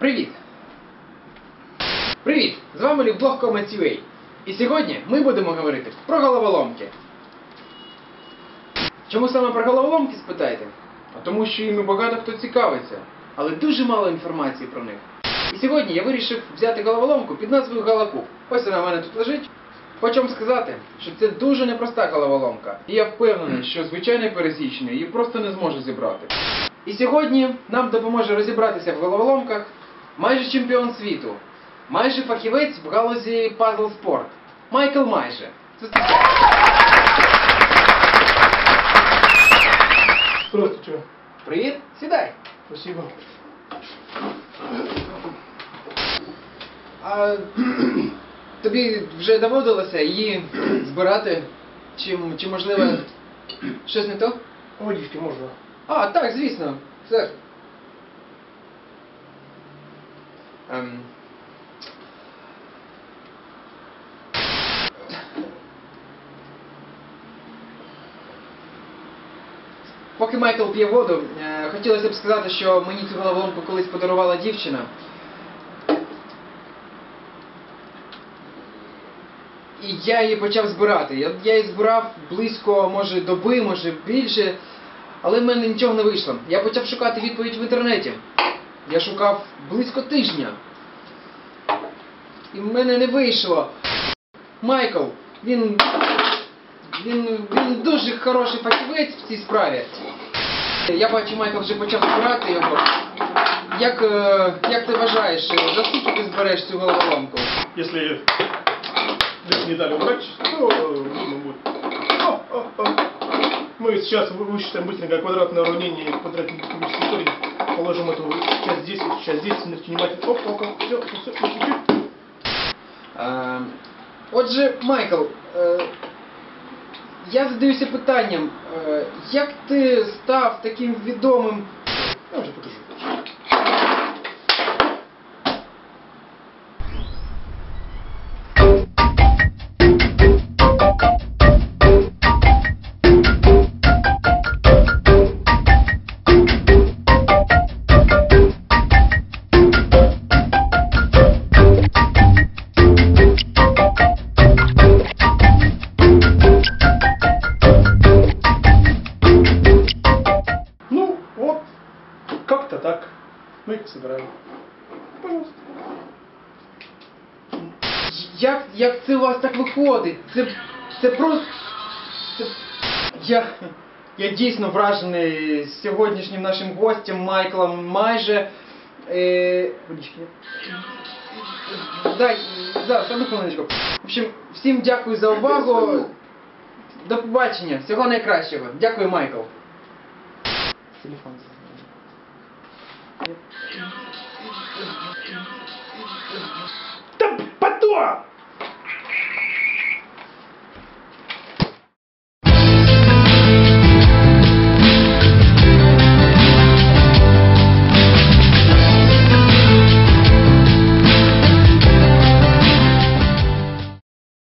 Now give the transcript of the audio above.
Привіт! Привіт! З вами Лівблог Comets.ua. І сьогодні ми будемо говорити про головоломки. Чому саме про головоломки, спитаєте? А тому що іми багато хто цікавиться, але дуже мало інформації про них. І сьогодні я вирішив взяти головоломку під назвою Галакуб. Ось вона в мене тут лежить. Хочу вам сказати, що це дуже непроста головоломка. І я впевнений, що звичайний пересічний її просто не зможе зібрати. І сьогодні нам допоможе розібратися в головоломках майже чемпіон світу, майже фахівець в галузі пазл спорт. Майкл майже. Це Здравствуйте. Привіт, сідай. Спасибо. А тобі вже доводилося її збирати? Чи, чи можливо щось не то? Водички можно. А, так, звісно. Сер. Ем. Поки Майкл п'є воду, е, хотілося б сказати, що мені цю головоломку колись подарувала дівчина. І я її почав збирати. Я її збирав близько, може, доби, може більше, але в мене нічого не вийшло. Я почав шукати відповідь в інтернеті. Я шукав близько тижня. І в мене не вийшло. Майкл, він. Він, він дуже хороший фахівець в цій справі. Я бачу, Майкл вже почав збирати його. Як, е, як ти вважаєш, е, за скільки ти збереш цю головоломку? Если здесь не дали убрать, то э, видно будет. О, о, о. Мы сейчас вы- высчитаем быстренько квадратное уравнение квадратной кубической истории. Положим эту часть здесь, сейчас часть здесь, на внимательно. Оп, оп, оп, все, все, чуть-чуть. Е, Отже, Майкл, е, я задаюся питанням, е, як ти став таким відомим? Я уже покажу. Как-то так. Мы их собираем. Пожалуйста. Як, як це у вас так виходить? Це, це просто. Це... Я, я дійсно вражений сьогоднішнім нашим гостем Майклом майже. Е... Водички. Дай, да, одну хвилиночку. В общем, всім дякую за увагу. До побачення. Всього найкращого. Дякую, Майкл. Телефон. Yep.